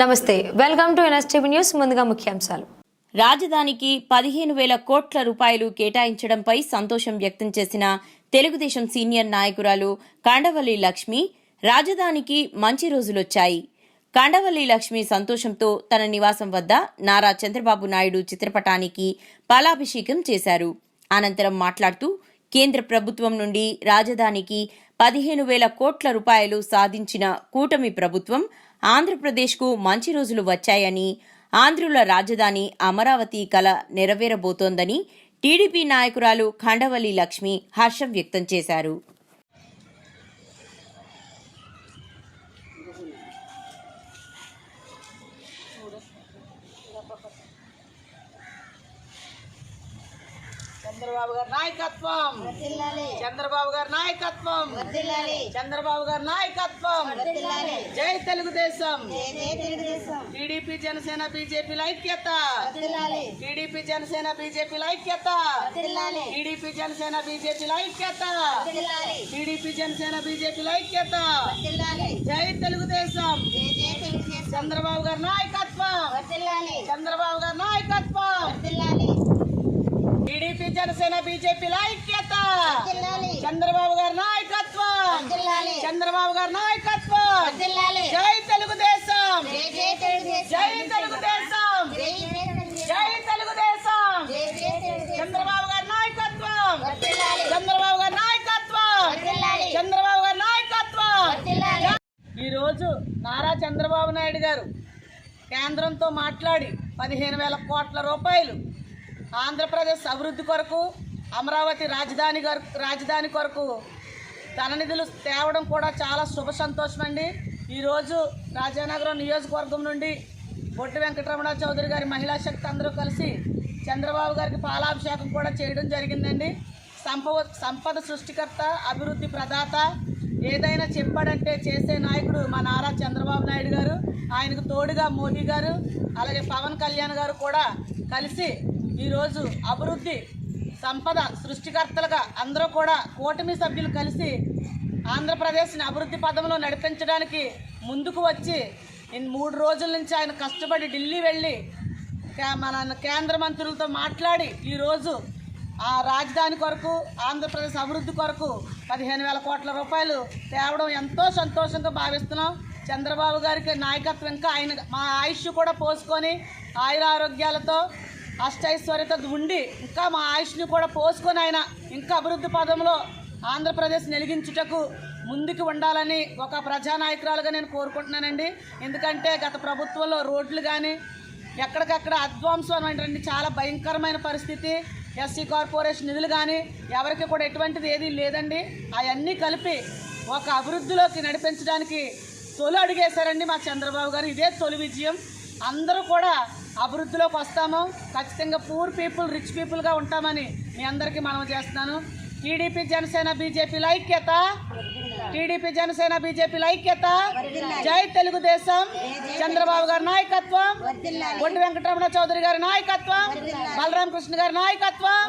నమస్తే welcome to NSTV news ముందుగా ముఖ్యాంశాలు. రాజధానికి పదిహేను వేల కోట్ల రూపాయలు కేటాయించడంపై సంతోషం వ్యక్తం చేసిన తెలుగుదేశం సీనియర్ నాయకురాలు కాండవల్లి లక్ష్మి రాజధానికి మంచి రోజులొచ్చాయి. కాండవల్లి లక్ష్మి సంతోషంతో తన నివాసం వద్ద నారా చంద్రబాబు నాయుడు చిత్రపటానికి పాలాభిషేకం చేశారు. అనంతరం మాట్లాడుతూ కేంద్ర ప్రభుత్వం నుండి రాజధానికి పదిహేను వేల కోట్ల రూపాయలు సాధించిన కూటమి ప్రభుత్వం ఆంధ్రప్రదేశ్కు మంచి రోజులు వచ్చాయని ఆంధ్రుల రాజధాని అమరావతి కల నెరవేరబోతోందని టీడీపీ నాయకురాలు ఖండవల్లి లక్ష్మి హర్షం వ్యక్తం చేశారు. చంద్రబాబు గారి నాయకత్వం. చంద్రబాబు గారి నాయకత్వం. చంద్రబాబు గారి నాయకత్వం. జై తెలుగుదేశం. టీడీపీ జనసేన బీజేపీ ఐక్యత. టీడీపీ జనసేన బీజేపీ ఐక్యత. టీడీపీ జనసేన బీజేపీ ఐక్యత. టీడీపీ జనసేన బీజేపీ ఐక్యత. జై తెలుగుదేశం. చంద్రబాబు గారి నాయకత్వం చంద్రబాబు గారి నాయకత్వం టీడీపీ జనసేన బీజేపీ ఐక్యత. చంద్రబాబు గారి నాయకత్వం. చంద్రబాబు గారి నాయకత్వం. జై తెలుగుదేశం. జై తెలుగుదేశం. జై తెలుగుదేశం. చంద్రబాబు గారి నాయకత్వం. చంద్రబాబు గారి నాయకత్వం. చంద్రబాబు గారి నాయకత్వం. ఈ రోజు నారా చంద్రబాబు నాయుడు గారు కేంద్రంతో మాట్లాడి పదిహేను వేల కోట్ల రూపాయలు ఆంధ్రప్రదేశ్ అభివృద్ధి కొరకు అమరావతి రాజధాని రాజధాని కొరకు ధన నిధులు తేవడం కూడా చాలా శుభ సంతోషం అండి. ఈరోజు రాజానగరం నియోజకవర్గం నుండి బొట్టి వెంకటరమణ చౌదరి గారి మహిళా శక్తి అందరూ కలిసి చంద్రబాబు గారికి పాలాభిషేకం కూడా చేయడం జరిగిందండి. సంప సంపద సృష్టికర్త అభివృద్ధి ప్రదాత ఏదైనా చెప్పాడంటే చేసే నాయకుడు మా నారా చంద్రబాబు నాయుడు గారు. ఆయనకు తోడుగా మోదీ గారు అలాగే పవన్ కళ్యాణ్ గారు కూడా కలిసి ఈరోజు అభివృద్ధి సంపద సృష్టికర్తలుగా అందరూ కూడా కూటమి సభ్యులు కలిసి ఆంధ్రప్రదేశ్ని అభివృద్ధి పదంలో నడిపించడానికి ముందుకు వచ్చి మూడు రోజుల నుంచి ఆయన కష్టపడి ఢిల్లీ వెళ్ళి కే- మన కేంద్ర మంత్రులతో మాట్లాడి ఈరోజు ఆ రాజధాని కొరకు ఆంధ్రప్రదేశ్ అభివృద్ధి కొరకు పదిహేను వేల కోట్ల రూపాయలు తేవడం ఎంతో సంతోషంగా భావిస్తున్నాం. చంద్రబాబు గారికి నాయకత్వం ఇంకా ఆయన మా ఆయుష్ కూడా పోసుకొని ఆయుర ఆరోగ్యాలతో అష్టైశ్వర్యత ఉండి ఇంకా మా ఆయుష్ని కూడా పోసుకొని ఆయన ఇంకా అభివృద్ధి పదంలో ఆంధ్రప్రదేశ్ నెలిగించుటకు ముందుకు ఉండాలని ఒక ప్రజానాయకురాలుగా నేను కోరుకుంటున్నానండి. ఎందుకంటే గత ప్రభుత్వంలో రోడ్లు కానీ ఎక్కడికక్కడ అధ్వాంసం అనేటువంటి చాలా భయంకరమైన పరిస్థితి ఎస్సీ కార్పొరేషన్ నిధులు కానీ ఎవరికి కూడా ఎటువంటిది ఏదీ లేదండి. అవన్నీ కలిపి ఒక అభివృద్ధిలోకి నడిపించడానికి తొలి అడిగేశారండి మా చంద్రబాబు గారు. ఇదే తొలి విజయం. అందరూ కూడా అభివృద్ధిలోకి వస్తాము. ఖచ్చితంగా పూర్ పీపుల్ రిచ్ పీపుల్గా ఉంటామని మీ అందరికీ మనం చేస్తున్నాను. టీడీపీ జనసేన బీజేపీల ఐక్యత టీడీపీ జనసేన బీజేపీల ఐక్యత జై తెలుగుదేశం. చంద్రబాబు గారి నాయకత్వం. బొడ్డు వెంకటరమణ చౌదరి గారి నాయకత్వం. బలరామ కృష్ణ గారి నాయకత్వం.